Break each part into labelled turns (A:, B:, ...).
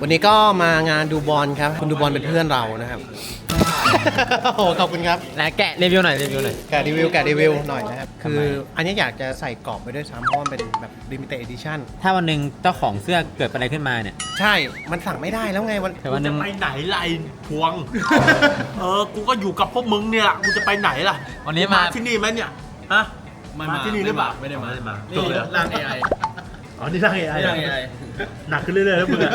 A: วันนี้ก็มางานดูบอลครับ คุณดูบอลเป็นเพื่อนเรานะครับ โอ้โหขอบคุณครับ
B: และแกะรีวิวหน่อยรีวิวหน่อย
A: แกะรีวิวแกะรีวิวหน่อยนะครับ คืออันนี้อยากจะใส่กรอบไปด้วยซ้ำเพราะว่ามันเป็นแบบ limited edition
B: ถ้าวันหนึ่งเจ้าของเสื้อเกิดอะไรขึ้นมาเนี่ย
A: ใช่ มันสั่งไม่ได้แล้วไงวัน
B: แต่วันหนึง
C: จะไปไหนล่ะไอ้พวง เออ กูก็อยู่กับพวกมึงเนี่ยแหละกูจะไปไหนล่ะ
B: วันนี้มา
C: ที่นี่ไหมเนี่ย ฮะ มาที่นี่หรือเปล่าไม่ได้มาไม่ได้มานี่ร่าง AI อ๋อนี่ร่าง AI ร่าง AI หนักขึ้นเรื่อยๆแล้วมึงอะ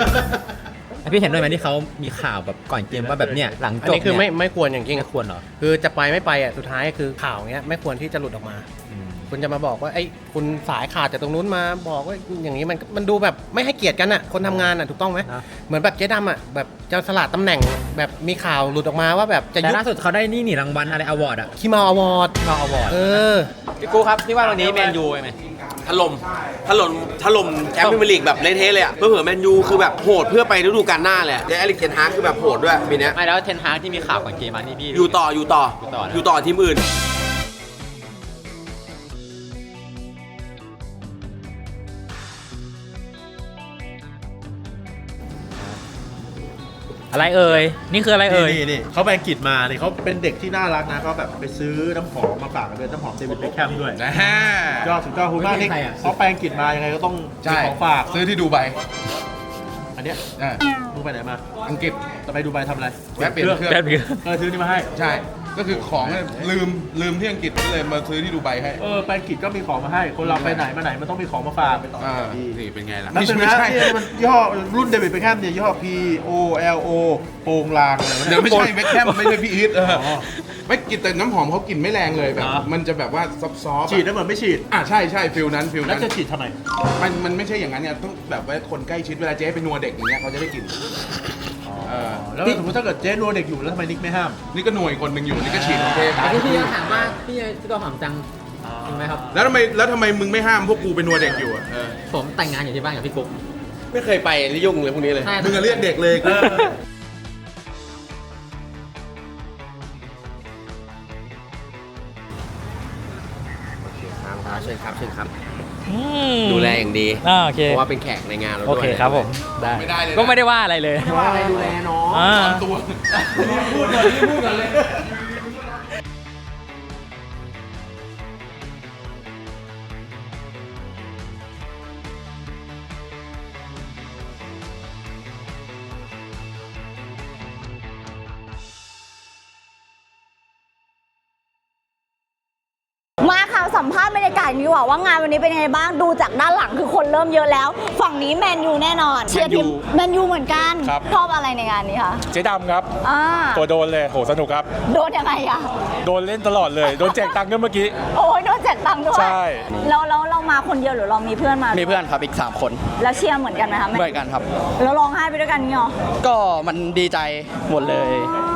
B: แล้วพี่เห็นด้วยไหมที่เขามีข่าวแบบก่อนเกมว่าแบบเนี่ยหลัง
A: อัน
B: จบ
A: นี้คือไม่
B: เนี่ย
A: ไม่ควรอย่างยิ่ง
B: ไม่ควรเหรอ
A: คือจะไปไม่ไปอะสุดท้ายคือข่าวเงี้ยไม่ควรที่จะหลุดออกมา
B: อืม
A: คุณจะมาบอกว่าไอ้ยคุณสายขาดจากตรงนู้นมาบอกว่าอย่างนี้มันมันดูแบบไม่ให้เกียรติกันอะคนทำงานอะถูกต้องไหม
B: นะ
A: เหมือนแบบเจ๊ดำอะแบบจะสลัดตำแหน่งแบบมีข่าวหลุดออกมาว่าแบบจะ
B: แต่
A: ยุบ
B: ล่าสุดเขาได้นี่หนีรางวัลอะไรอวอร์ดอะ
A: คิมาอวอร์ด
B: เราอวอร์ด
A: เออ
B: พี่กูครับพี่ว่าวันนี้แมนยูไหม
D: ถ ล่มถล่มถล่มแชมป์พรีเมียร์ลีกแบบเละเทะเลยอะเพื่อเผื่อแมนยูคือแบบโหดเพื่อไปฤดูกาลหน้าเลยอะและเอลิกเทนฮากคือแบบโหดด้วยปีเนี้ย
B: ไม่แล้วเทนฮากที่มีข่าวก่อนเกมมานี่พี่
D: อยู่ต่ออยู่ต่อ
B: อยู่ต่อนะ
D: อยู่ต่อทีมอื่น
B: อะไรเอ่ย นี่คืออะไรเอ่ย
C: นี่นี่เขาไปอังกฤษมาเนี่ยเขาเป็นเด็กที่น่ารักนะเขาแบบไปซื้อน้ำหอมมาฝากกันด้วยน้ำหอมเดวิดเบคแฮมด้วยยอดสุดยอดคุณมาก
B: ไม่
C: นี่
B: ใช่ใครอะ
C: เขาไปอังกฤษมายังไงก็ต้องมี
E: ใช่
C: ของฝาก
E: ซื้อที่ดูไบ
C: อันเนี้ย
E: อ่า
C: มึงไปไหนมา
E: อังกฤษ
C: จะไปดูไบทำอะไร
E: แวะเปลี่ยนเครื่อง
B: แป๊บเดียว
C: ก็เลยซื้อนี่มาให้
E: ใช่ ก็คือของเนี่ยลืมลืมที่อังกฤษก็เลยมาซื้อที่ดูไบให้
C: เออไปอังกฤษก็มีของมาให้ คนเราไปไหนมาไหนมันต้องมีของมาฝาก
E: อ่านี่เป็นไงล่ะ
C: นั่นเป็น
E: ไม่
C: นะ
E: ใช่
C: ที่มันย่ห้อรุ่นเดวิดเบคแฮมเนี่ยย่ห้อ P O L O โปงลางอะไรวะ
E: เดี๋ยวไม่ใช่เบคแฮมไม่ใช่พี่อีทเออ
C: อ๋อ
E: ไม่กลินแต่น้ำหอมเขากลิ่นไม่แรงเลยแบบ
C: เหรอ
E: มันจะแบบว่าซอฟต์ๆ
C: ฉีดแล้วเหมือนไม่ฉีด
E: อะใช่ใช่ฟิลนั้นฟิล
C: แล้ว
E: นั้น
C: จะฉีดทำไม
E: มันมันไม่ใช่อย่างนั้นเนี่ยต้องแบบว่าคนใกล้ชิดเวลาเจ๊ไปนัวเด็กอย่างเงี้ยเขาจะได้กลิ่น เออ
C: แล้วสมมติถ้าเกิดเจ๊นัวเด็กอยู่แล้วทำไมนิกไม่ห้าม
E: นี่ก็หน่วยคนหนึ่งอยู่นี่ก็ฉีดของเจ๊ไป
B: พี่พี่ถามว่าพี่พี่ตัวหอมจังจริงไหมครับ
E: แล้วทำไมแล้วทำไมมึงไม่ห้ามพวกกูไปนัวเด็กอยู่อะเออ
B: ผมแต่งงานอยู่ที่บ้านกับพี่กุ๊ก
D: ไม่เคยไปนี่ยุ่งเลยพวกนี้เลย
B: ใช่
E: มึงอะเรียกเด็กเลย
D: ครับเชิญครับเชิญครับ ดูแลอย่างดี
B: อ่าโอเค
D: เพราะว่าเป็นแขกในงานเรา
B: โอ
D: ด้วย
B: เคครับผมได้
E: ไม่ได้เลยนะ
B: ก็ไม่ได้ว่าอะไรเลย
D: ว่าอะไรดูแลน้อง
B: อ่า
E: ตอนตัว
C: พูดก่อนพูดก่อนเลย
F: กาศดีกว่าว่างานวันนี้เป็นยังไงบ้างดูจากด้านหลังคือคนเริ่มเยอะแล้ว ฝั่งนี้แมนยูแน่นอนเชียร์ทีมแมนยูเหมือนกัน
G: ครับ
F: ชอบอะไรในงานนี้คะ
G: เจ๊ดำครับ
F: อ่า
G: ตัวโดนเลยโหสนุกครับ
F: โดนยังไงอะ
G: โดนเล่นตลอดเลย โดนแจกตังค์ด้วยเมื่อกี้
F: โอ้ยโดนแจกตังค์ด้วย
G: ใช่
F: แล้วแล้วเรามาคนเดียวหรือเรามีเพื่อนมา
H: มี
F: มี
H: เพื่อนครับอีก 3 คน
F: แล้วเชียร์เหมือนกันไหมคะ
H: เหมือนกันครับ
F: แล้วร้องไห้ไปด้วยกันนี่หรอ
H: ก็มันดีใจหมดเลย
F: อ่า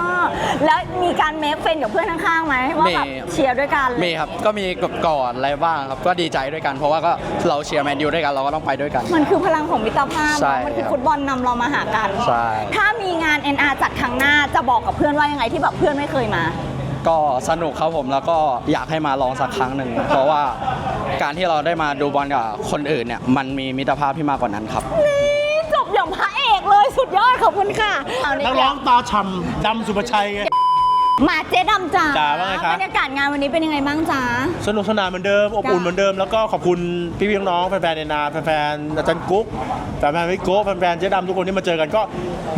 F: แล้วมีการเมคเฟนกับเพื่อนข้างๆไหมว่าแบบ
H: มี
F: เชียร์ด้วยกันเลย
H: มีครับ ก็มีกก่อนอะไรบ้างครับ ก็ดีใจด้วยกัน เพราะว่าก็เราเชียร์แมนยูด้วยกัน เราก็ต้องไปด้วยกัน
F: มันคือพลังของมิตรภาพ
H: ใช่
F: มันคือ
H: ครับ
F: ฟุตบอลนำเรามาหากัน
H: ใช่
F: ถ้ามีงาน NR จัดครั้งหน้าจะบอกกับเพื่อนว่ายังไงที่แบบเพื่อนไม่เคยมา
H: ก็สนุกครับผม แล้วก็อยากให้มาลองสักครั้งหนึ่ง เพราะว่าการที่เราได้มาดูบอลกับคนอื่นเนี่ย มันมีมิตรภาพที่มากกว่านั้นครับ
F: นี่ สุดยอดขอบคุณค่ะเอา
C: นักร้องตาฉ่ำดำสุภชัยไง
F: มาเจ๊ดำจ้า
C: จ๋าว่าไงครับ
F: บรรยากาศงานวันนี้เป็นยังไงบ้างจ้า
C: สนุกสนานเหมือนเดิม อบอุ่นเหมือนเดิม แล้วก็ขอบคุณพี่พี่น้องๆแฟนๆในนาแฟนๆอาจารย์กุ๊กแฟนๆพี่โก้แฟนๆเจ๊ดำทุกคนที่มาเจอกันก็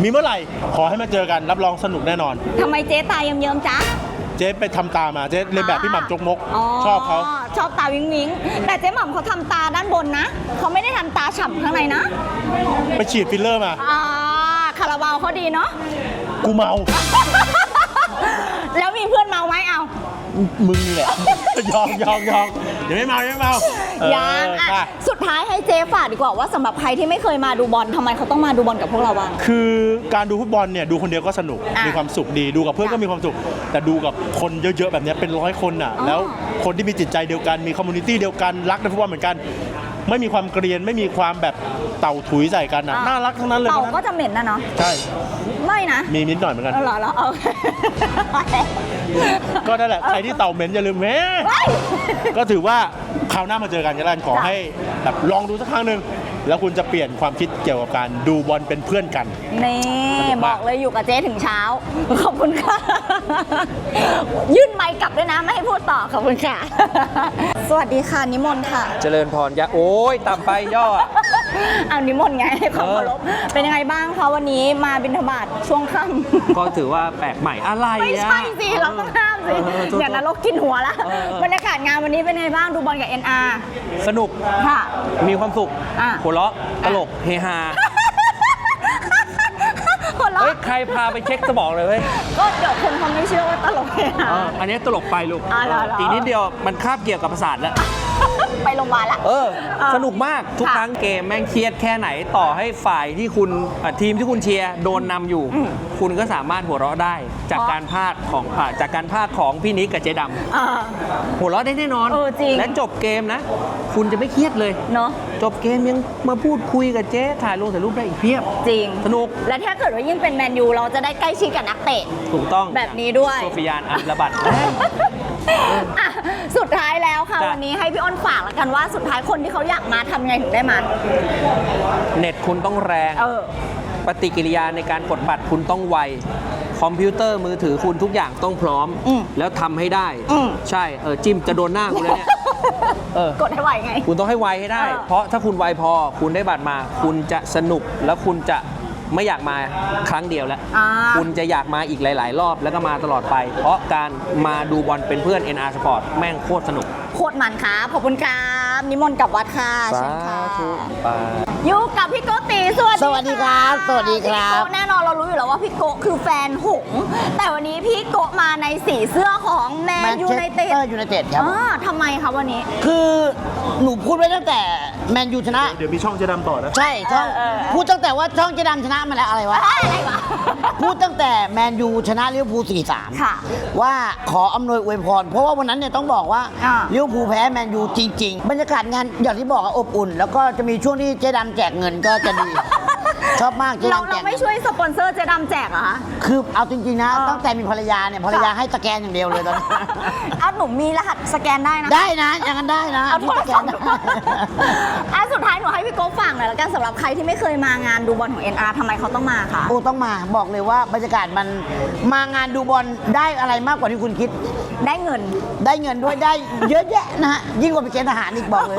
C: มีเมื่อไหร่ ขอให้มาเจอกันรับรองสนุกแน่นอน
F: ทำไมเจ๊ตาเยิ้มๆจ้า
C: เจ๊ไปทำตามาเจ๊เรียนแบบพี่หม่ำจกมกชอบเขา
F: ชอบตาวิงวิงแต่เจ๊หม่ำเขาทำตาด้านบนนะ เขาไม่ได้ทำตาฉ่ำข้างในนะ
C: ไปฉีดฟิลเลอร์มา
F: อ่า คาราบาวเขาดีเนาะ
C: กูเมา
F: แล้วมีเพื่อนเมาไหมเอา
C: มึงนี่แหละ ยองยองยองเดี๋ยวไม่เมาเดี๋ยวไม่เมาเออ
F: ยังอะ
C: ค่ะ
F: สุดท้ายให้เจ๊ฝากดีกว่าว่าสำหรับใครที่ไม่เคยมาดูบอลทำไมเขาต้องมาดูบอลกับพวกเราบ้าง
C: คือการดูฟุตบอลเนี่ยดูคนเดียวก็สนุก
F: อะ
C: มีความสุขดี ดูกับเพื่อนก็มีความสุข แต่ดูกับคนเยอะๆแบบเนี้ยเป็นร้อยคนอะ
F: อ๋อ
C: แล้วคนที่มีจิตใจเดียวกัน มีคอมมูนิตี้เดียวกัน รักในฟุตบอลเหมือนกัน ไม่มีความเกรียนไม่มีความแบบเต่าถุยใส่กันอะน่ารักทั้งนั้นเลย
F: เต่า
C: คนนั้น
F: ก็จะเหม็นนะเนาะ
C: ใช่
F: ไม่นะ
C: มีนิดหน่อยเหมือนกัน
F: เอาเหรอแล้วโอเค
C: ก็นั่นแหละใครที่เต่าเหม็นอย่าลืมแหม
F: เฮ้ย
C: ก็ถือว่าคราวหน้ามาเจอกันกันแล้วกันขอให้แบบลองดูสักครั้งหนึ่งแล้วคุณจะเปลี่ยนความคิดเกี่ยวกับการดูบอลเป็นเพื่อนกัน
F: นี่บอกเลยอยู่กับเจ๊ถึงเช้า ขอบคุณค่ะ ยื่นไมค์กลับด้วยนะ ไม่ให้พูดต่อ ขอบคุณค่ะ สวัสดีค่ะ นิมนต์ค่ะ
I: เจริญพรยะโอ้ยต่ำไปย่ออะ
F: เอานิมนต์ไงให้ความเคารพเป็นยังไงบ้างคะวันนี้มาบิณฑบาตช่วงค่ำ
I: ก็ถือว่าแปลกใหม่อะไร
F: ไม่
I: อะ
F: ใช่สิเราต้องห้ามสิ
I: เออโทษ
F: เดี๋ยวนรกกินหัวละ
I: เออเออ
F: บรรยากาศงานวันนี้เป็นไงบ้างดูบอลกับ NR
I: สนุก
F: ค่ะ
I: มีความสุข
F: อะ
I: หัวเราะตลก เฮฮา
F: หัวเราะ
I: เฮ้ย ใครพาไปเช็คสมองเลยเว้ย
F: ก็เดี๋ยวคนเขาไม่เชื่อว่าตลกเลยนะ
I: เอออันนี้ตลกไปลูก
F: อ๋อเหรอเหรอ
I: อีกนิดเดียวมันคาบเกี่ยวกับประสาทแล้ว
F: ไปโรงพยาบาลละ
I: เออ
F: เออ
I: สนุกมากทุก
F: ค่ะ
I: ครั้งเกมแม่งเครียดแค่ไหนต่อให้ฝ่ายที่คุณเอ่อทีมที่คุณเชียร์โดนนำอยู่
F: อืม
I: คุณก็สามารถหัวเราะได้จาก
F: เพราะ
I: การพากย์ของอ่าจากการพากย์ของพี่นิกกับเจ๊ดำ
F: อ่า
I: หัวเราะได้แน่นอน
F: เออจริง
I: และจบเกมนะ คุณจะไม่เครียดเลย
F: เนาะ
I: จบเกมยังมาพูดคุยกับเจ๊ถ่ายลงถ่ายรูปได้อีกเพียบ
F: จริง
I: สนุก
F: และถ้าเกิดว่ายิ่งเป็นแมนยูเราจะได้ใกล้ชิดกับนักเตะ
I: ถูกต้อง
F: แบบนี้ด้วย
I: โซฟิยานอัมระบัด
F: อะ สุดท้ายแล้วค่ะ
I: จ้ะ
F: วันนี้ให้พี่อ้นฝากแล้วกันว่าสุดท้ายคนที่เขาอยากมาทำไงถึงได้มา
I: เน็ตคุณต้องแรง
F: เออ
I: ปฏิกิริยาในการกดบัตรคุณต้องไว คอมพิวเตอร์มือถือคุณทุกอย่างต้องพร้อม
F: อืม
I: แล้วทำให้ได้
F: อืม
I: ใช่ เออจิ้มจะโดนหน้าคุณแล้วเนี่ย เออ
F: กดให้ไหวไง
I: คุณต้องให้ไวให้ได้
F: เออ
I: เพราะถ้าคุณไวพอ คุณได้บัตรมา คุณจะสนุก แล้วคุณจะ ไม่อยากมาครั้งเดียวแล้ว
F: อ่า
I: คุณจะอยากมาอีกหลาย ๆ รอบแล้วก็มาตลอดไป เพราะการมาดูบอลเป็นเพื่อน NR Sport แม่งโคตรสนุก
F: โคตรมันครับขอบคุณครับนิมนต์กลับวัดค่ะเชิญค่ะ
I: ไป
F: อยู่กับพี่โกติสวัสดี
J: สวัสดีครับะสวัสดีครับ
F: พี่โกแน่นอนเรารู้อยู่แล้วว่าพี่โกคือแฟนหงส์แต่วันนี้พี่โกมาในสีเสื้อของแมนยูไนเต็ด
J: เออยูไนเต็ดครับผม
F: อ่าทำไมคะวันนี้
J: คือหนูพูดไว้ตั้งแต่ แมนยูชนะ
C: เดี๋ยวมีช่องเจะดำต่อนะ
J: ใช่ช่อง
F: เออเออ
J: พูดตั้งแต่ว่าช่องเจดำชนะมาแล้วอะไรวะ
F: เอ้ยอะไรวะ
J: พูดตั้งแต่แมนยูชนะลิเวอร์พูล
F: ค่ะ
J: 4-3ว่าขออำนวยอวยพร เพราะว่าวันนั้นเนี่ยต้องบอกว่า
F: อ่า
J: ลิเวอร์พูลแพ้แมนยูจริง ๆ บรรยากาศงานอย่างที่บอกอะอบอุ่น แล้วก็จะมีช่วงที่เจดำแจกเงินก็จะดี ชอบมากเจ
F: เรา
J: ดำแจ
F: เรา
J: ก
F: ไม่
J: เงิน
F: ช่วยสปอนเซอร์เจดำแจกเหรอคะ
J: คือเอาจริงๆนะ
F: เออ
J: ตั้งแต่มีภรรยาเนี่ยภรรยาให้สแกนอย่างเดียวเลยตอนนี้
F: เอาหนูมีรหัสสแกนได้นะ
J: ได้นะอย่างนั้นได้นะ
F: เอาโทร
J: พี่สแก
F: ศัพ
J: น
F: ท์
J: ได้
F: อะสุดท้ายหนูให้พี่โก้ฝากหน่อยแล้วกันสำหรับใครที่ไม่เคยมางานดูบอลของ NR ทำไมเขาต้องมาคะ
J: โอ้ต้องมาบอกเลยว่าบรรยากาศมันมางานดูบอลได้อะไรมากกว่าที่คุณคิด
F: ได้เงิน
J: ได้เงินด้วยได้เยอะแยะนะฮะยิ่งกว่าไปเกณฑ์ทหารอีกบอกเลย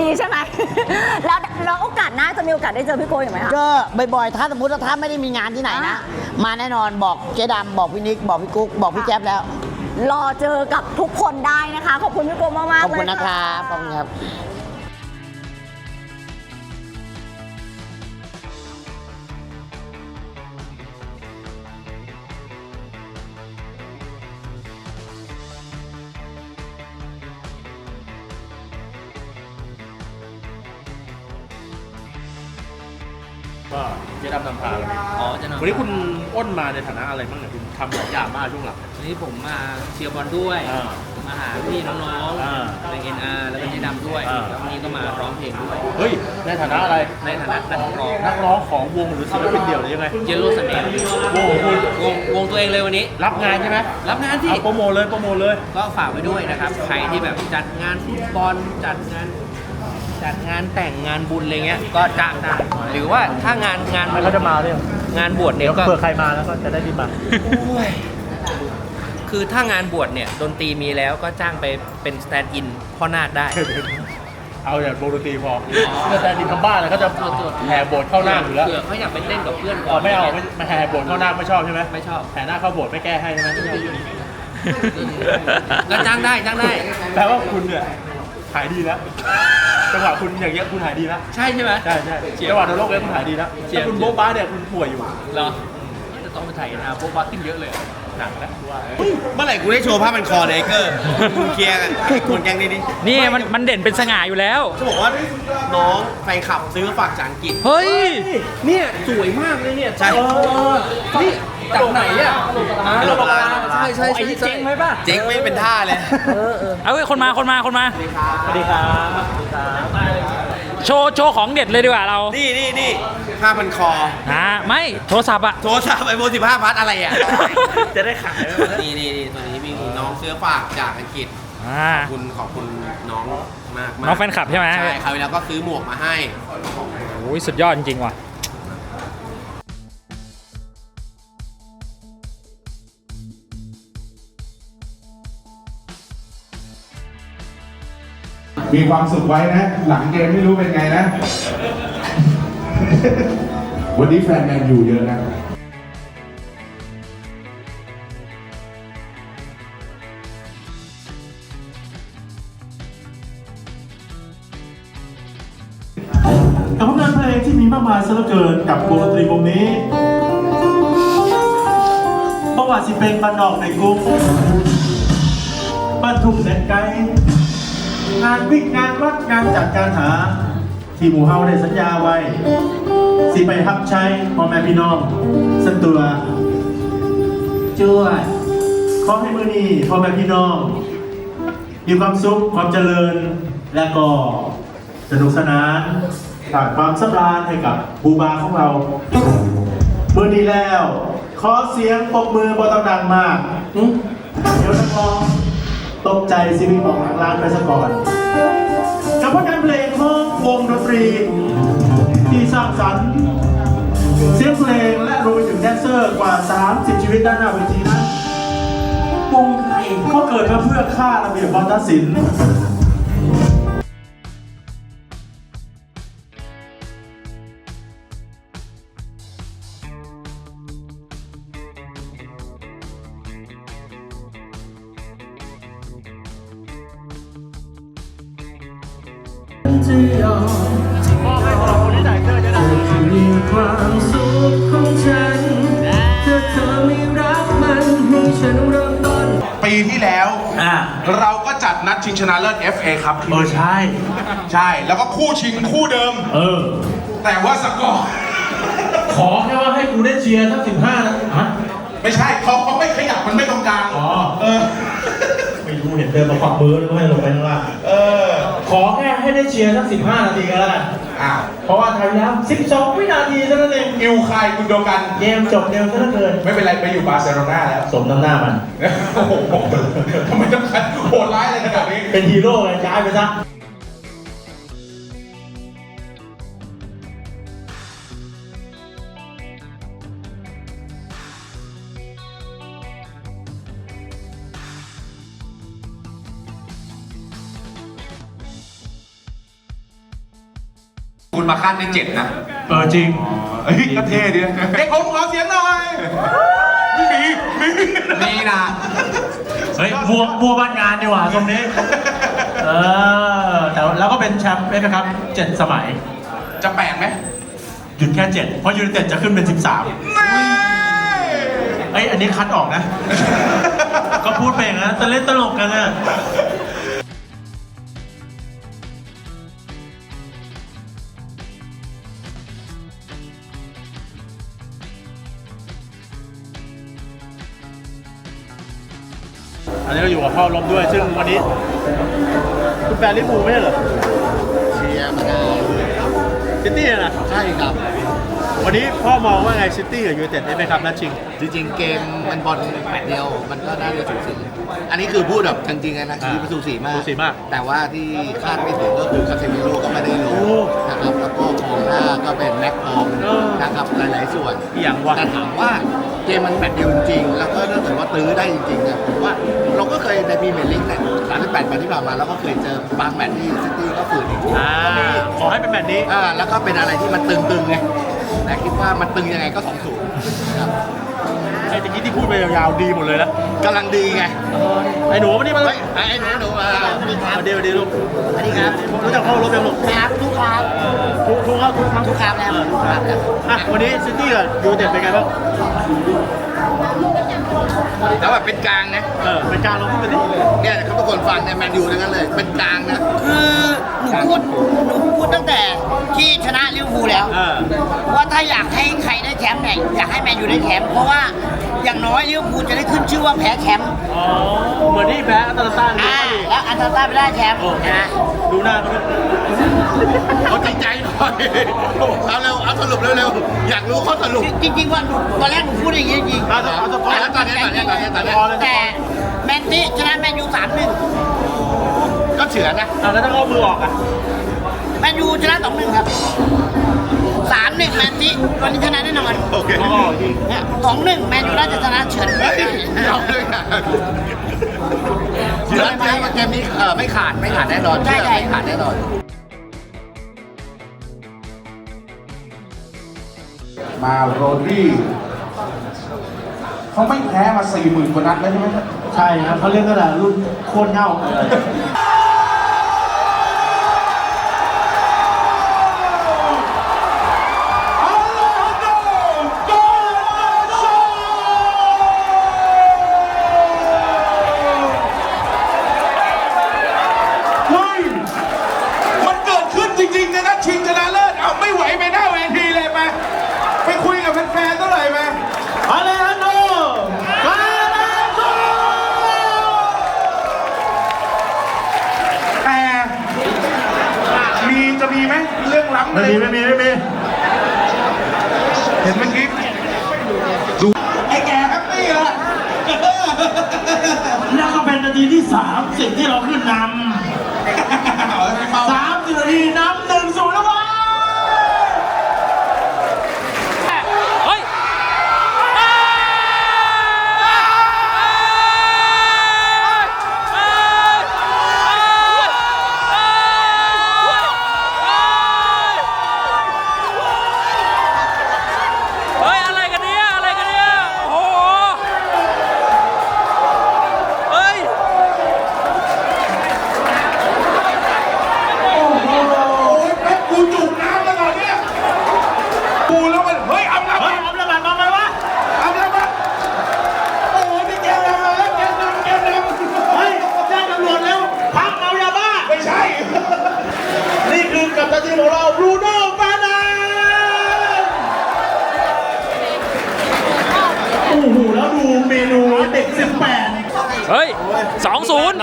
F: ดีใช่ไหม แล้วแล้วโอกาสหน้าจะมีโอกาสได้เจอพี่โก้อีกไหมคะ
J: ก็บ่อยๆ ถ้าสมมติว่าถ้าไม่ได้มีงานที่ไหนนะมาแน่นอนบอกเจ๊ดำบอกพี่นิก บอกพี่กุ๊ก บอกพี่แจ๊บแล้ว
F: รอเจอกับทุกคนได้นะคะ ขอบคุณพี่โก้มากๆ
J: ขอบ
F: เลย
J: คุณนะครับขอบคุณครับ
C: ดำนำพาวันนี้
K: อ๋อจะนอน
C: วันนี้คุณอ้นมาในฐานะอะไรบ้างเนี่ยคุณทำหลายอย่างมากช่วงหลัง
K: วันนี้ผมมาเชียร์บอลด้วย
C: อ่า
K: มาหาพี่น้อง
C: อ่า
K: ๆใน NR แล้วก็เจดำด้วย
C: อ่า
K: แล้ววันนี้ก็มาร้องเพลงด้วย
C: เฮ้ย ในฐานะอะไร
K: ในฐานะนักร้อง
C: นักร้องของวงหรือศิลปินเดี่ยวหรือยังไง
K: เยลโล่สแนป
C: วงของคุณ
K: วงวงตัวเองเลยวันนี้
C: รับงานใช่ไหม
K: รับงานที่
C: เอาโปรโมทเลยโปรโมทเลย
K: ก็ฝากไว้ด้วยนะครับ ใครที่แบบจัดงานฟุตบอลจัดงาน จัดงานแต่งงานบุญอะไรเงี้ยก็จ้างได้หรือว่าถ้างานงาน
C: มันก็จะมาเนี่ย
K: งานบวชเนี่ยก็
C: เผื่อใครมาแล้วก็จะได้รีบมา
K: คือถ้างานบวชเนี่ยดนตรีมีแล้วก็จ้างไปเป็นสแตนด์อินพ่อนาคได้
C: เอาอย่างวงดนตรีพอเพื่อแต่ดินทำบ้านแล้วก็จะแห่โบสถ์เข้าหน้าอยู่แล้ว
K: เผื่อเขาอยากไปเต้นกับเพื่อนก่
C: อ๋
K: อ
C: อนไม่เอาไม่ไม่แห่โบสถ์เข้าหน้าไม่ชอบใช่ไหม
K: ไม่ชอบ
C: แห่หน้าเข้าโบสถ์ไม่แก้ให้ใช่ไหม
K: ก็จ้างได้จ้างได้
C: แปลว่าคุณเนี่ย หายดีแล้วจังหวะคุณอย่างเงี้ยคุณหายดีแล้ว
K: ใช่ใช่ไหม
C: ใช่ใช่จังหวะในโลกเนี้ยคุณหายดีแล้ว
K: เจียบ
C: ถ้าคุณโบ๊ะบ้าเนี่ยคุณป่วยอยู่
K: เหรอจะต้องไปถ่ายนะพวกบัคขึ้นเยอะเลย
C: หนักแล้วว่า
D: เมื่อไหร่กูได้โชว์ผ้ามันคอเนยเกอร์มึงเคลียร์กันคนแกงนี้ดิ
I: นี่มันมันเด่นเป็นสง่าอยู่แล้ว
D: จะบอกว่าน้องแฟนคลับซื้อมาฝากจากอังกฤษ
I: เฮ้ย
K: เนี่ย สวยมากเลยเนี่ย
D: ใช่
K: นี่ จากไหนอะ
D: เราบอกว่าใช่ใช่
I: ไอ้นี่เจ๊งไหมป่ะ
D: เจ๊งไม่เป็นท่าเลย
I: เอาเว้ยคนมาคนมาคนมา
C: สวัสดีครับ
I: โชว์โชว์ของเด็ดเลยดีกว่าเรา
D: นี่นี่นี่ผ้าพันคอ
I: อ่าไม่โทรศัพท์อะ
D: โทรศัพท์ไอโฟน15พัทอะไรอะ
C: จะได้ขายไหม
D: นี่นี่นี่ตัวนี้มีน้องซื้อฝากจากอังกฤษ
L: อ่า
D: ขอบคุณขอบคุณน้องมากๆ
L: น้องแฟนคลับใช่ไหม
D: ใช่คราวที่แล้วก็ซื้อหมวกมาให้
L: โอ้ยสุดยอดจริงๆว่ะ
E: มีความสุขไว้นะ หลังเกมไม่รู้เป็นไงนะ วันนี้แฟนแมนอยู่เยอะนะ
C: กับผลงานเพลงที่มีมากมายซะเหลือเกินกับวงดนตรีวงนี้ ประวัติสิเป็นบันดอกในกรุงบ้านทุ่งแดนไกล งานวิ่งงานวัดงานจัดการหา ที่หมู่เฮาได้สัญญาไว้ สิไปฮับใช้พ่อแม่พี่น้องสันตัวจ้วยขอให้มือนี้พ่อแม่พี่น้อง มีความสุขความเจริญและก็สนุกสนานสร้างความสำราญให้กับบูบาของเรามือดีแล้ว ขอเสียงปรบมือบอต้องดังมากหึเดี๋ยวนักร้อง ตกใจสิมีบอกหลังร้านไปซะก่อนกับผลงานเพลงของวงดนตรี ที่สร้างสรรค์เสียงเพลงและรวมไปถึงแดนเซอร์กว่า 30 ชีวิตด้านหน้าเวทีนั้นวงไทยก็เกิดมาเพื่อฆ่าระเบียบวัฒนศิลป์
E: เราก็จัดนัดชิงชนะเลิศ FA ครับ
C: เออใช่
E: ใช่ แล้วก็คู่ชิงคู่เดิม
C: เออ
E: แต่ว่าสกอร์
C: ขอแค่ว่าให้กูได้เชียร์สักสิบห้านะฮะ
E: ไม่ใช่เขาเขาไม่ขยับมันไม่ตรงกลาง
C: อ๋อ
E: เออ
C: ไม่รู้เห็นเดินมาขวักมือแล้วก็ให้ลงไปข้างล่าง
E: เออ
C: ขอแค่ให้ได้เชียร์สักสิบห้านาทีก็แล้วกัน
E: อ้าว
C: เพราะว่าไทยแล้วสิบสองวินาทีเท่านั้นเอง
E: อิวคายกุนโดกัน
C: เกมจบเร็วซะเหลือเกิน
E: ไม่เป็นไรไปอยู่บาร์เซโลนาแล้ว
C: สมน้ำหน้ามัน
E: โอ้โหทำไมต้องขันโหดร้ายอะไรขนาดนี้
C: เป็นฮีโร่เลยย้ายไปซะ
E: คุณมาคาดได้เจ็ดนะ
C: เออจริง
E: เฮ้ยก็เท่ดีนะเด็กผมขอเสียงหน่อยมีมีมีนะ
C: เฮ้ยบัวบัวบ้านงานดีกว่าตรงนี้ เออแต่แล้วก็เป็นแชมป์เอฟครับเจ็ดสมัย
E: จะแปลกไหม
C: หยุดแค่เจ็ดเพราะยูไนเต็ดจะขึ้นเป็นสิบสามเอ้ยอันนี้คัดออกนะ ก็พูดไปอย่างนั้นแต่เล่นตลกกันนะ อันนี้เราอยู่กับพ่อลบด้วย ซึ่งวันนี้คุณแฟนลิเวอร์พูลไม่ใช่เหรอ
M: เชียร์มานาน
C: ซิตี้นะ
M: ใช่ครับ
C: วันนี้พ่อมองว่าไงซิตี้กับยูไนเต็ดได้ไหมครับนัดชิง
M: จริงๆ เกมมันบอลแมตช์เดียว มันก็น่าจะสูสีอันนี้คือพูดแบบจริงๆนะคือมันสูสีมาก
C: สูสีมาก
M: แต่ว่าที่คาดไม่ถึงก็คือคาเซมิโร่ก็ไม่ได้ลง
C: โอ้
M: นะครับแล้วก็กองหน้าก็เป็นแม็กพอม
C: เออ
M: นะครับหลายๆส่วน
C: อหย่างวะ
M: แต่ถามว่าเกมมันแมตช์เดียวจริงๆแล้วก็ถ้าเกิดว่าตื้อได้จริงๆเนี่ยผมว่า เราก็เคยในพรีเมียร์ลีกเนี่ย38แมตช์ที่ผ่านมาเราก็เคยเจอบางแมตช์ที่ซิตี้ก็ฝืนอีก
C: อ่าขอให้เป็นแบบนี้
M: อ่าแล้วก็เป็นอะไรที่มันตึงๆไงแต่คิดว่ามันตึงยังไงก็2 0ครับ
C: ไอ้ตะกี้ที่พูดไปยาวๆดีหมดเลยนะ
M: กำลังดีไง
C: ไอ้หนูวันนี้มา
M: เฮ้ยไอ้หนูหนูมา
C: สวัสดีครับสวัสดีลูก
J: สวัสดีครับ
C: รู้จักพ่อรถยังลูก
J: ครับทุกครับ
C: ทุกทุกครับทุกครั้ง
J: ทุกครับแล้วทุกครับแล้ว
C: อะวันนี้ซิตี้กับยูไนเต็ดเป็นไงบ้าง
M: แล้วแบบเป็นกลางนะ
C: เออเป็นการลงทุนไปดิ
M: เนี่ยเขาทุกคนฟังเนี่ยแมนยูทั้งนั้นเลย เป็นกลางนะ
J: คือหนูพูดหนูพูดตั้งแต่ที่ชนะลิเวอร์พูลแล้ว
C: เออ
J: ว่าถ้าอยากให้ใครได้แชมป์เนี่ยอยากให้แมนยูได้แชมป์เพราะว่า อย่างน้อยลิเวอร์พูลจะได้ขึ้นชื่อว่าแพ้แชมป์
C: อ๋อเหมือนที่แพ้อัตแลนต้านี่
J: อ่า
C: ก็ดี
J: แล้วอันตราต้าไม่ได้แชมป์
C: โอเค
J: นะ
C: ดูหน้าเขาด้วย
M: เขาจริงใจหน่อยเอาเร็วเอาสรุปเร็วๆอยากรู้ข้อสรุป
J: จริงๆว่าหนูตอนแรกหนูพูดอย่างนี้จริง
C: เอาสเอาสปอร์ต
M: แล้วตอนนี้ตอนนี้ตอนนี้ตอนนี้
C: พอเลย
J: แต่แมนตี้ชนะแมนยูสามหนึ่ง
M: ก็เฉือนนะ
C: อะแล้วถ้าเอามือออกอะ
J: แมนยูชนะสองหนึ่งครับสาม หนึ่งแมนซีวันนี้ชนะแน่นอน
M: โอเค
J: เนี่ยสองหนึ่งแมนยูน่าจะชนะเฉือน
M: เฮ้ยเอาเลยอะเฉือนไหมว่าเกมนี้เออไม่ขาดไม่ขาดแน่นอน
J: ใช่ใช่
M: ไม่ขาดแน่นอน
E: มาโรดรี่เขาไม่แพ้มาสี่หมื่นกว่านัดแล้วใช่ไหม
C: ใช่ครับเขาเรียกกันแหละรุ่นโคตรเง่า
E: ทีที่
C: สามสิ่งที่เราขึ้นนำ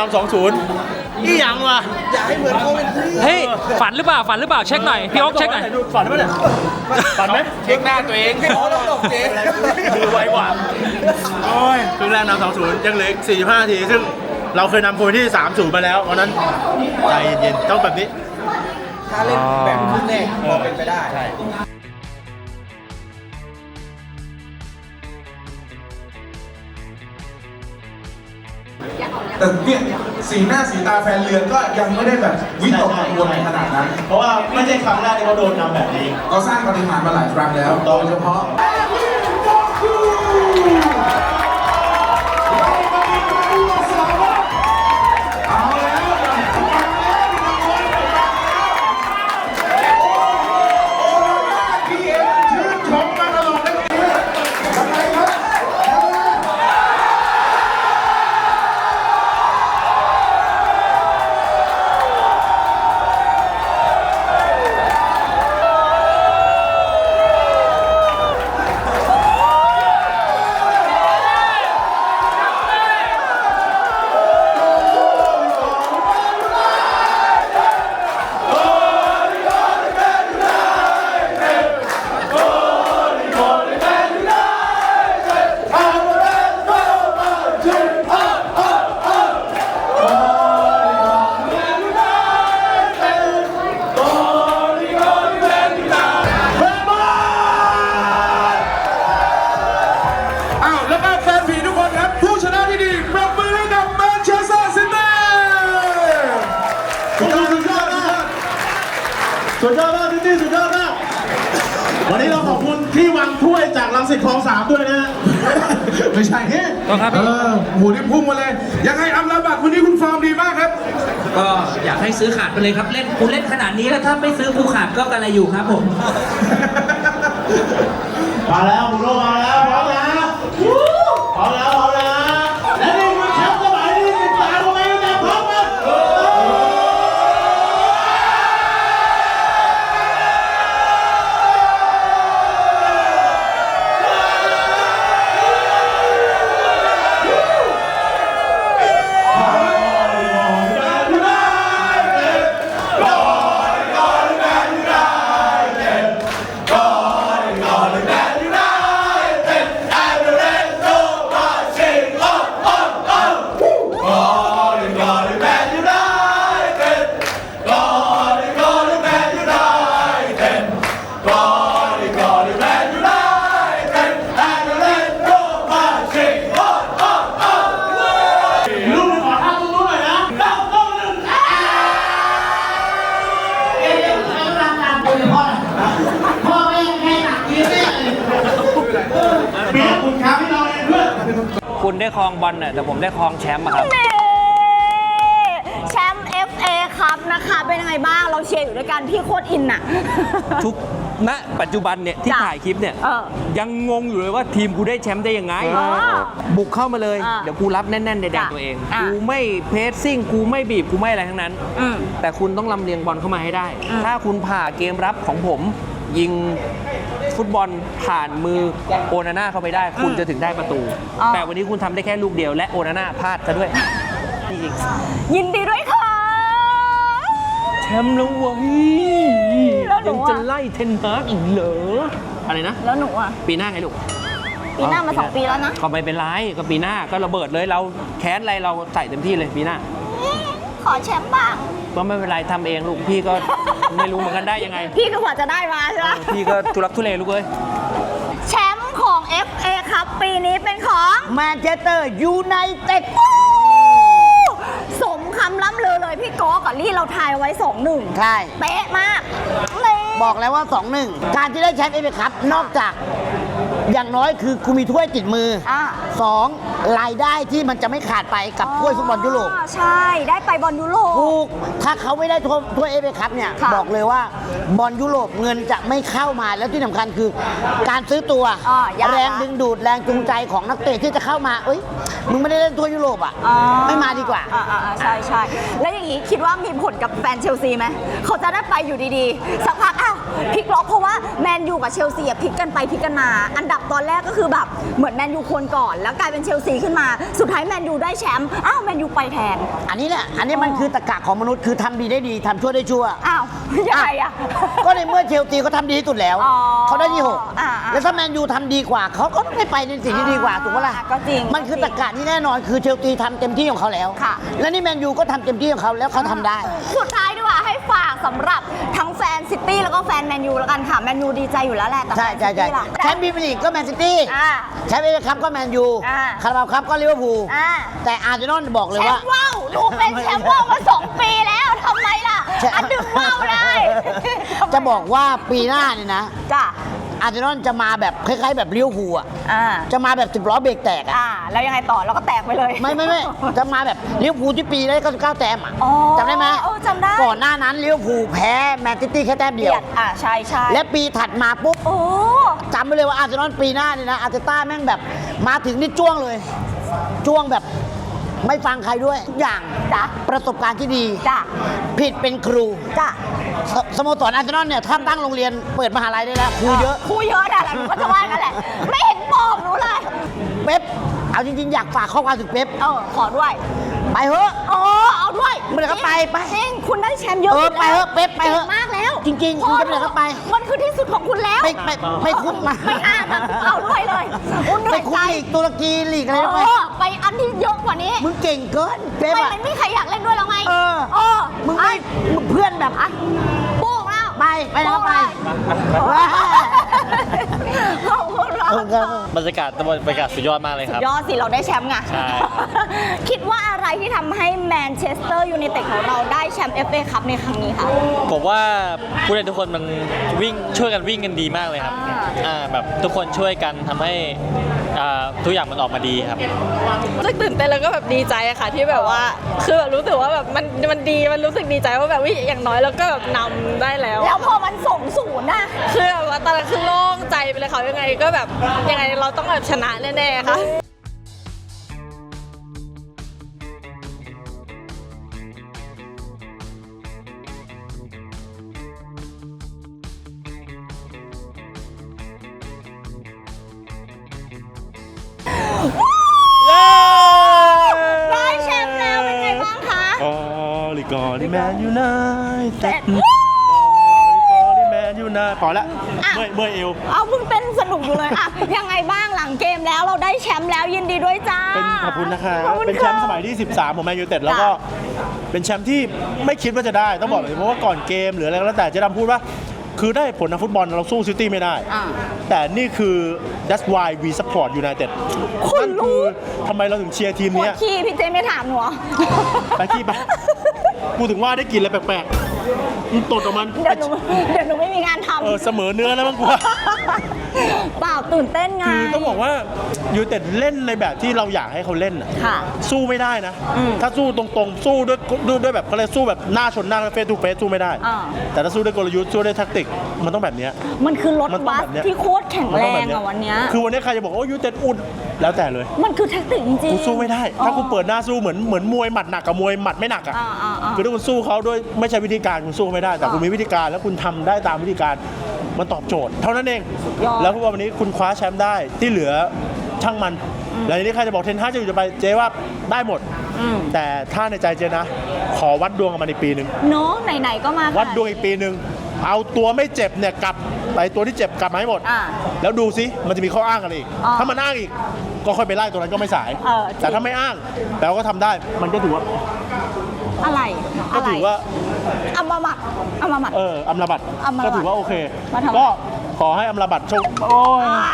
L: อ
C: ง
L: ศูนย์
C: นำสองศูนย์นี่ยังวะ
L: เฮ้ยฝันหรือเปล่าฝันหรือเปล่าเช็คหน่อยพี่โอ๊คเช็คหน่อย
C: ดูฝันไหมเนี่ยฝันไหม
D: เช็คหน้าตัวเองพี่โอ๊ตตกเจ๊
C: ดูไวกว่าโอ้ยครึ่งแรกนำสองศูนย์ยังเหลืออีก45นาทีซึ่งเราเคยนำคนที่3 0มาแล้ววันนั้นใจเย็นๆต้องแบบนี้
D: ถ้าเล่นแบบครึ่งแรกพอเป็นไปได้
E: แต่เนี่ยสีหน้าสีตาแฟนเรือนก็ยังไม่ได้แบบวิตกกังวลขนาดนั้น
C: เพราะว่าไม่ใช่ครั้งแรกที่เขาโดนนำแบบนี้
E: ก็สร้างปฏิหารย์มาหลายครั้งแล้วโดยเฉพาะ ซื้อ
C: ขาด
E: ไป
K: เลยครับ เล่นกูเล่นขนาดนี้แล้วถ้าไม่ซื้อกูขาดก็กะไรอยู่ครับผม
C: มาแล้ว
I: ได้ครองบอลน่ะแต่ผมได้ครองแชมป์อะครับ
F: นี่แชมป์ FA ครับนะคะ เป็นยังไงบ้างเราเชียร์อยู่ด้วยกันพี่โคตรอินอะ
I: ทุกณปัจจุบันเนี่ยที่
F: จ้ะ
I: ถ่ายคลิปเนี่ย
F: เออ
I: ยังงงอยู่เลยว่าทีมกูได้แชมป์ได้ยังไง
F: อ๋อ
I: บุกเข้ามาเลย
F: อะ
I: เดี๋ยวกูรับแน่นๆในแดน
F: จ้ะ
I: ตัวเอง
F: อะ
I: กูไม่เพสซิ่ง กูไม่บีบ กูไม่อะไรทั้งนั้น
F: อืม
I: แต่คุณต้องลำเลียงบอลเข้ามาให้ได้
F: อืม
I: ถ้าคุณผ่าเกมรับของผม ยิง ฟุตบอลผ่านมือโอนาน่าเข้าไปได้ คุณจะถึงได้ประตูแต่วันนี้คุณทำได้แค่ลูกเดียวและโอนาน่าพลาดซะด้วยจริง
F: ยินดีด้วยค่ะ
I: แชมป์แล้วเว้ย
F: แล้วหนู
I: ยัง
F: อะ
I: จะไล่เทนฮากอีกเหรออะไรนะ
F: แล้วหนูอะ
I: ปีหน้าไงลูก
F: ปีหน้ามาสองปีแล้วนะ
I: ก็ไม่เป็นไรก็ปีหน้าก็ระเบิดเลยเราแค้นอะไรเราใส่เต็มที่เลยปีหน้า
F: ขอแชมป์บ้าง
I: ก็ไม่เป็นไรทำเองลูกพี่ก็ไม่รู้เหมือนกันได้ยังไง
F: พี่ก็กว่าจะได้มาใช่ไหม
I: พี่ก็ทุรักทุเลลูกเอ้ย
F: แชมป์ของ FA ครับปีนี้เป็นของ
J: แมนเชสเตอร์ยูไนเต็ด
F: สมคำล้ำลือเลยพี่โก้กับลี่เราทายไว้สองหนึ่ง
J: ใช่
F: เป๊ะมากเลย
J: บอกแล้วว่า 2-1 การที่ได้แชมป์เอฟเอคัพนอกจากอย่างน้อยคือคุณมีถ้วยติดมืออ
F: อ่า
J: สองรายได้ที่มันจะไม่ขาดไปกับถ้วยฟุตบอลยุโรป
F: ใช่ ได้ไปบอลยุโรป
J: ถูกถ้าเขาไม่ได้ถ้วยถ้วยเอฟเอคัพเนี่ย
F: ค่ะ
J: บอกเลยว่าบอลยุโรปเงินจะไม่เข้ามา แล้วที่สำคัญคือการซื้อตัว
F: อ่ายาก
J: แรงดึงดูดแรงจูงใจของนักเตะที่จะเข้ามา เอ้ย มึงไม่ได้เล่นถ้วยยุโรปอะ
F: อ๋อ
J: ไม่มาดีกว่า
F: อ่าอ่าอ่าใช่ใช่แล้วอย่างนี้คิดว่ามีผลกับแฟนเชลซีไหมเขาจะได้ไปอยู่ดีๆ สักพักอ้าวพลิกล็อกเพราะว่าแมนยูกับเชลซีอะพลิกกันไปพลิกกันมา อันดับตอนแรกก็คือแบบเหมือนแมนยูควรก่อน แล้วกลายเป็นเชลซีขึ้นมา สุดท้ายแมนยูได้แชมป์ อ้าวแมนยูไปแทน
J: อันนี้แหละ อันนี้มันคือตะกะของมนุษย์คือทำดีได้ดีทำชั่วได้ชั่ว
F: อ้าวยังไงอะ
J: ก็ในเมื่อเชลซีเขาทำดีที่สุดแล้ว
F: อ๋อ
J: เขาได้ที่หก
F: อ่าอ่า
J: แล้วถ้าแมนยูทำดีกว่า เขาก็ต้องได้ไปในสิ่งที่ดีกว่าถูกปะล่ะ
F: ก็จริง
J: มันคือตะกะที่แน่นอนคือเชลซีทำเต็มที่ของเขาแล้ว
F: ค่ะ
J: และนี่แมนยูก็ทำเต็มที่ของเขาแล้วเขาทำได้
F: สุดท้ายดีกว่าให้ฝาก สำหรับทั้งแฟนซิตี้แล้วก็แฟนแมนยูแล้วกันค่ะ แมนยูดีใจอยู่แล้วแหละแต่
J: ใช่
F: แฟน
J: ใช่
F: ซิ
J: ใช่
F: ตี้ล่ะ
J: แชมป์พรีเมียร์ลีกก็แมนซิตี้
F: อ่า
J: แชมป์เอฟเอคัพก็แมนยู
F: อ่า
J: คาราบาวคัพก็ลิเวอร์พูล
F: อ่า
J: แต่อาร์เซนอลบอกเลย
F: แช
J: ว่า
F: มป์ว่าวลูกเป็นแชมป์ว่าวมาสองปีแล้วทำไมล่ะ
J: ใช่
F: อันดึงว่าวได้
J: จะบอกว่าปีหน้าเนี่ยนะ
F: จ้ะ
J: อาร์เซนอลจะมาแบบคล้ายๆแบบลิเวอร์พูลอะ
F: อ่า
J: จะมาแบบสิบล้อเบรกแตกอะ
F: อ่าแล้วยังไงต่อเราก็แตกไปเลย
J: ไม่ไม่ไม่จะมาแบบลิเวอร์พูลที่ปีได้99แต้มอะ
F: อ๋อ
J: จำได้ไหม
F: เออจำได้
J: ก่อนหน้านั้นลิเวอร์พูลแพ้แมนซิตี้แค่แต้มเดี
F: เดี
J: ย
F: ยวดอ่าใช่ใช่
J: และปีถัดมาปุ๊บ
F: โอ้
J: จำไว้เลยว่าอาร์เซนอลปีหน้าเนี่ยนะอาร์เตต้าแม่งแบบมาถึงนี่จ้วงเลย จ้วงแบบ ไม่ฟังใครด้วยทุกอย่าง
F: จ้ะ
J: ประสบการณ์ที่ดี
F: จ้ะ
J: ผิดเป็นครู
F: จ้ะ
J: สสโมสรอาร์เซนอลเนี่ยถ้าตั้งโรงเรียนเปิดมหาลัยได้แล้วครูเยอะ
F: ครูเยอะนะแล้วหนูก็จะว่ากันแหละ ไม่เห็นบอกหนูเลย
J: เป๊ปเอาจริงๆ อยากฝากข้อความถึงเป๊ป
F: เออ ขอด้วย
J: ไปเถอะ
F: อ๋อเอาด้วย
J: เมื่อไหร่ก็ไปไป
F: จริงคุณได้แชมป์เยอะ
J: เออ
F: สุดแล้ว
J: ไปเถอะเป๊ปไปเถอะ
F: ก่งมากแล้ว
J: จริงๆคุณจะไปไหนก็ไป
F: มันคือที่สุดของคุณแล้ว
J: ไม่ไม่ไม่คุ้มมา
F: ไม่อ่านนะเอาด้วยเลยอุ้นเหนื่
J: ไป
F: อย
J: คุ้
F: ใจ
J: มลีกตุรกีลีกอะไร
F: เอ
J: นะไป
F: อไปอันที่เยอะก ว่านี้
J: มึงเก่งเกินเป๊ป
F: ไม่
J: อะ
F: ไม่มีใครอยากเล่นด้วยแล้วไง
J: เออ
F: เออ
J: มึงไม่มึงเพื่อนแบบ
F: อะปุ๊กแล้ว
J: ไปไปแล้วก็ไป
F: ขอบคุณมาก
J: เออครั บ
N: บรรยากาศบรรยากาศสุดยอดมากเลยครับ
F: ยอดสิเราได้แชมป์ไง
N: ใช่
F: คิดว่าอะไรที่ทำให้แมนเชสเตอร์ยูไนเต็ดของเราได้แชมป์เอฟเอคัพในครั้งนี้คะ
N: ผมว่าผู้เล่นทุกคนมันวิ่งช่วยกันวิ่งกันดีมากเลยครับ
F: อ่า
N: อ่าแบบทุกคนช่วยกันทำให้อ่าทุกอย่างมันออกมาดีครับ
O: รู้สึกตื่นเต้นแล้วก็แบบดีใจอะค่ะ ที่แบบว่าคือแบบรู้สึกว่าแบบมันมันดีมันรู้สึกดีใจว่าแบบวิอย่างน้อยเราก็แบบนำได้แล้ว
F: แล้วพอมันส่งศูนย์นะ
O: คือแบบว่าตอนนั้นคือโล่งใจไปเลยค่ะยังไงก็แบบยังไงเราต้องแบบชนะแน่ๆค่ะ
F: ได้แชมป์แล้วเป็นไงบ้างคะ
C: กอลิก ลิแมนยูไนพอละ
F: อะ
C: เมื่อยเมื่อยเอว
F: เอาเพิ่งเต้นสนุกอยู่เลยอะยังไงบ้างหลังเกมแล้วเราได้แชมป์แล้วยินดีด้วยจ้า
C: เป็นขอบคุณนะคะ
F: ขอบคุณ
C: เป็นแชมป์
F: ค่ะ
C: สมัยที่ 13 ของแมนยูเต็ดแล้วก็เป็นแชมป์ที่ไม่คิดว่าจะได้ต้องบอกเลยเพราะว่าก่อนเกมหรืออะไรก็แล้วแต่เจะดำพูดว่า คือได้ผลทางฟุตบอลเราสู้ซิตี้ไม่ได้
F: อ่า
C: แต่นี่คือ that's why we support United นั่นคือทำไมเราถึงเชียร์ทีม
F: ปวด
C: เนี้ย
F: ขี้พี่เจไม่ถามหนูเหรอ
C: ไปขี้ไป พูดถึงว่าได้กลินอะไรแปลกๆมึงตดออกมัน
F: เดี๋ยวหนูเดี๋ยวหนูไม่มีงานทำ
C: เออเสมอเนื้อแล้วมั้งกูว่า
F: เปล่าตื่นเต้นไง
C: คือต้องบอกว่ายูเต็ดเล่นในแบบที่เราอยากให้เขาเล่นน่ะ
F: ค่ะ
C: สู้ไม่ได้นะ
F: อืม
C: ถ้าสู้ตรงๆ สู้ด้วยด้วยด้วยแบบเขาเรียกสู้แบบหน้าชนหน้าเฟสทูเฟสสู้ไม่ได้
F: อ่า
C: แต่ถ้าสู้ด้วยกลยุทธ์สู้ด้วยแท็กติก มันต้องแบบเนี้ย
F: มันคือรถ
C: มันต้อง
F: บัส
C: แบบเนี้ย
F: ที่โคตรแข็ง
C: มัน
F: แร
C: ต้องแบบ
F: ง
C: เนี้ย
F: อะวันเนี้ย
C: คือวันนี้ใครจะบอกว่าโอ้ยูเต็ดอุ่น แล้วแต่เลย
F: มันคือแท็กติกจริงๆ
C: กูสู้ไม่ได้ ถ้ากู
F: อ๋อ
C: เปิดหน้าสู้เหมือนเหมือนมวยหมัดหนักกับมวยหมัดไม่หนักอะ
F: อ่าอ่าอ่า
C: คือถ้าคุณสู้เขาด้วยไม่ใช่วิธีการคุณสู้ไม่ได้แต่
F: อ่า
C: คุณมีวิธีการแล้วคุณทำได้ตามวิธีการมันตอบโจทย์ เท่านั้นเอง
F: ยอด
C: แล้วพอวันนี้คุณคว้าแชมป์ได้ที่เหลือช่างมันแล้วทีนี้ใครจะบอกเทนฮากจะอยู่จะไปเจ๊ว่าได้หมด
F: อืม
C: แต่ถ้าในใจเจ๊นะ ขอวัดดวงกับมันอีกปีหนึ่ง
F: เนาะไหนๆก็มา
C: วัดดวงอีกปีหนึ่ง เอาตัวไม่เจ็บเนี่ยกลับไปตัวที่เจ็บกลับมาให้หมด
F: อ่า
C: แล้วดูซิมันจะมีข้ออ้างอะไรอีก
F: อ๋อ
C: ถ้ามันอ้างอีกก็ค่อยไปไล่ตัวนั้นก็ไม่สาย
F: เออจริง
C: แต่ถ้าไม่อ้างแปลว่าก็ทำได้มันก็ถือว่า
F: อะไร
C: ก็
F: อะไร
C: ถือว่า
F: เอามาหมัดเอามาหมัด
C: เอออำลาบัต
F: อำลาบัต
C: ก็ถือว่าโอเค
F: มาทำไม
C: ก็ขอให้อำลาบัตโชคโอ้ย
F: อะไร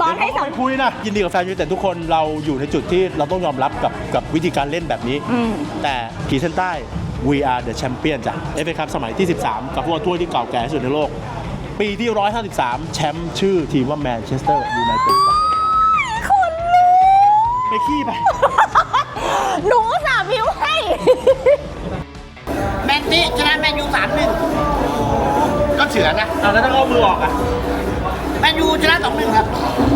F: ตอนให้สัม
C: ไม่คุยนะยินดีกับแฟนยูไนเต็ดทุกคนเราอยู่ในจุดที่เราต้องยอมรับกับกับวิธีการเล่นแบบนี้
F: อืม
C: แต่ขีดเส้นใต้ we are the champion จ้ะเอฟเอครับสมัยที่ 13 กับพวกถ้วยที่เก่าแก่ที่สุดในโลก ปีที่ 153 แชมป์ชื่อทีมว่าแมนเชสเตอร์ยูไนเต็ด
F: คุณลูก
C: ไปขี้ไป
F: หนูสาบิวให้
J: แมนซีชนะแมนยูสามหนึ่ง
M: ก็เฉือนนะ
C: แล้วถ้าเอามือออกอะ
J: แมนยูชนะสองหนึ่งครับส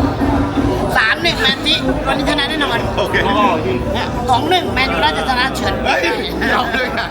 J: ามหนึ่งแมนซีวันนี้ชนะแน่นอน
M: โอเค
J: สองหนึ่งแมนยูน่าจะชนะเฉือน
M: เฮ้ยเอาเลยอะ